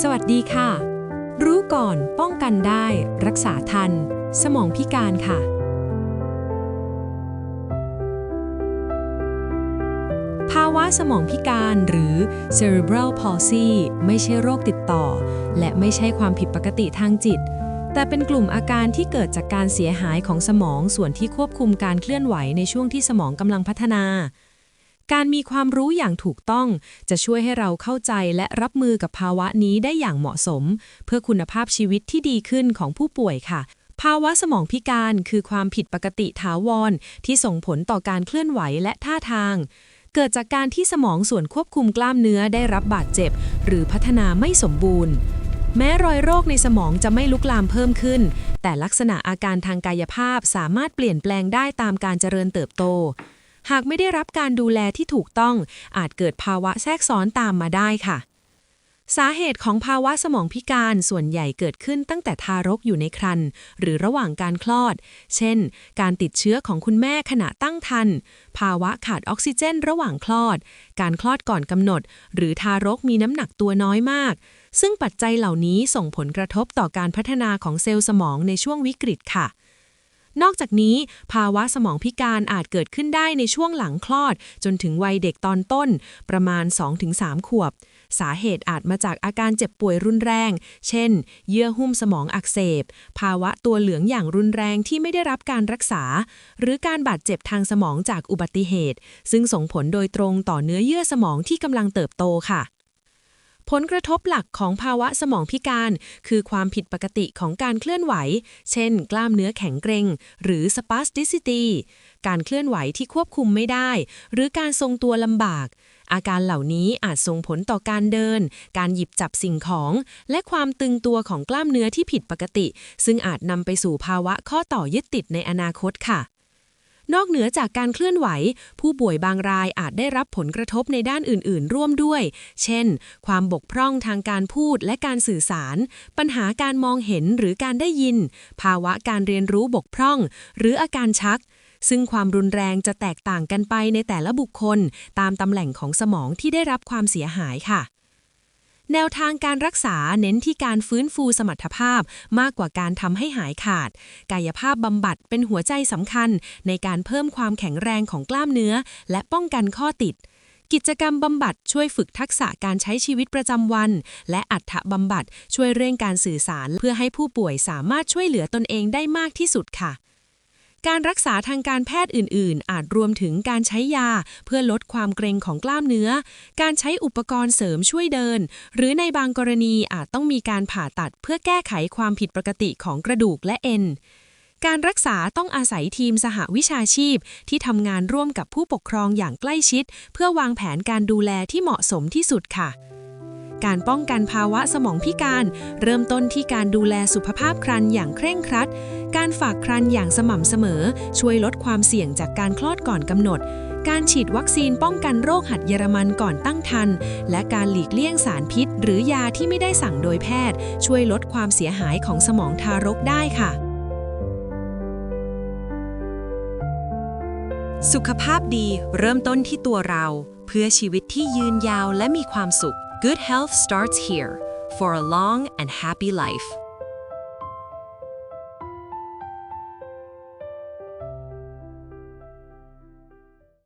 สวัสดีค่ะ รู้ก่อนป้องกันได้ รักษาทัน สมองพิการค่ะ ภาวะสมองพิการหรือ cerebral palsy ไม่ใช่โรคติดต่อ และไม่ใช่ความผิดปกติทางจิต แต่เป็นกลุ่มอาการที่เกิดจากการเสียหายของสมองส่วนที่ควบคุมการเคลื่อนไหวในช่วงที่สมองกำลังพัฒนา การมีความรู้อย่างถูกต้อง จะช่วยให้เราเข้าใจและรับมือกับภาวะนี้ได้อย่างเหมาะสม เพื่อคุณภาพชีวิตที่ดีขึ้นของผู้ป่วยค่ะภาวะสมองพิการคือความผิดปกติถาวร ที่ส่งผลต่อการเคลื่อนไหวและท่าทาง เกิดจากการที่สมองส่วนควบคุมกล้ามเนื้อได้รับบาดเจ็บ หรือพัฒนาไม่สมบูรณ์ แม้รอยโรคในสมองจะไม่ลุกลามเพิ่มขึ้น แต่ลักษณะอาการทางกายภาพสามารถเปลี่ยนแปลงได้ตามการเจริญเติบโต หากไม่ได้รับการดูแลที่ถูกต้อง อาจเกิดภาวะแทรกซ้อนตามมาได้ค่ะ สาเหตุของภาวะสมองพิการส่วนใหญ่เกิดขึ้นตั้งแต่ทารกอยู่ในครรภ์หรือระหว่างการคลอด เช่น การติดเชื้อของคุณแม่ขณะตั้งครรภ์ภาวะขาดออกซิเจนระหว่างคลอด การคลอดก่อนกำหนด หรือทารกมีน้ำหนักตัวน้อยมาก ซึ่งปัจจัยเหล่านี้ส่งผลกระทบต่อการพัฒนาของเซลล์สมองในช่วงวิกฤตค่ะ นอกจากนี้ ภาวะสมองพิการอาจเกิดขึ้นได้ในช่วงหลังคลอด จนถึงวัยเด็กตอนต้น ประมาณ 2-3 ขวบ สาเหตุอาจมาจากอาการเจ็บป่วยรุนแรง เช่น เยื่อหุ้มสมองอักเสบ ภาวะตัวเหลืองอย่างรุนแรงที่ไม่ได้รับการรักษา หรือการบาดเจ็บทางสมองจากอุบัติเหตุ ซึ่งส่งผลโดยตรงต่อเนื้อเยื่อสมองที่กำลังเติบโตค่ะ ผลกระทบหลักของภาวะสมองพิการ คือความผิดปกติของการเคลื่อนไหว เช่น กล้ามเนื้อแข็งเกร็ง หรือ spasticity การเคลื่อนไหวที่ควบคุมไม่ได้ หรือการทรงตัวลำบากอาการเหล่านี้อาจส่งผลต่อการเดิน การหยิบจับสิ่งของ และความตึงตัวของกล้ามเนื้อที่ผิดปกติ ซึ่งอาจนำไปสู่ภาวะข้อต่อยึดติดในอนาคตค่ะ นอกเหนือจากการเคลื่อนไหว ผู้ป่วยบางรายอาจได้รับผลกระทบในด้านอื่น ๆ ร่วมด้วย เช่น ความบกพร่องทางการพูดและการสื่อสาร ปัญหาการมองเห็นหรือการได้ยิน ภาวะการเรียนรู้บกพร่อง หรืออาการชักซึ่งความรุนแรงจะแตกต่างกันไปในแต่ละบุคคล ตามตำแหน่งของสมองที่ได้รับความเสียหายค่ะ แนวทางการรักษาเน้นที่การฟื้นฟูสมรรถภาพมากกว่าการทำให้หายขาด กายภาพบำบัดเป็นหัวใจสำคัญ ในการเพิ่มความแข็งแรงของกล้ามเนื้อ และป้องกันข้อติด กิจกรรมบำบัดช่วยฝึกทักษะการใช้ชีวิตประจำวัน และอัตถบำบัดช่วยเร่งการสื่อสาร เพื่อให้ผู้ป่วยสามารถช่วยเหลือตนเองได้มากที่สุดค่ะ การรักษาทางการแพทย์อื่น ๆ อาจรวมถึงการใช้ยา เพื่อลดความเกร็งของกล้ามเนื้อ การใช้อุปกรณ์เสริมช่วยเดิน หรือในบางกรณีอาจต้องมีการผ่าตัดเพื่อแก้ไขความผิดปกติของกระดูกและเอ็นการรักษาต้องอาศัยทีมสหวิชาชีพ ที่ทำงานร่วมกับผู้ปกครองอย่างใกล้ชิด เพื่อวางแผนการดูแลที่เหมาะสมที่สุดค่ะ การป้องกันภาวะสมองพิการ เริ่มต้นที่การดูแลสุขภาพครรภ์อย่างเคร่งครัด การฝากครรภ์อย่างสม่ำเสมอ ช่วยลดความเสี่ยงจากการคลอดก่อนกำหนด การฉีดวัคซีนป้องกันโรคหัดเยอรมันก่อนตั้งครรภ์และการหลีกเลี่ยงสารพิษ หรือยาที่ไม่ได้สั่งโดยแพทย์ ช่วยลดความเสียหายของสมองทารกได้ค่ะ สุขภาพดีเริ่มต้นที่ตัวเรา เพื่อชีวิตที่ยืนยาวและมีความสุข Good health starts here for a long and happy life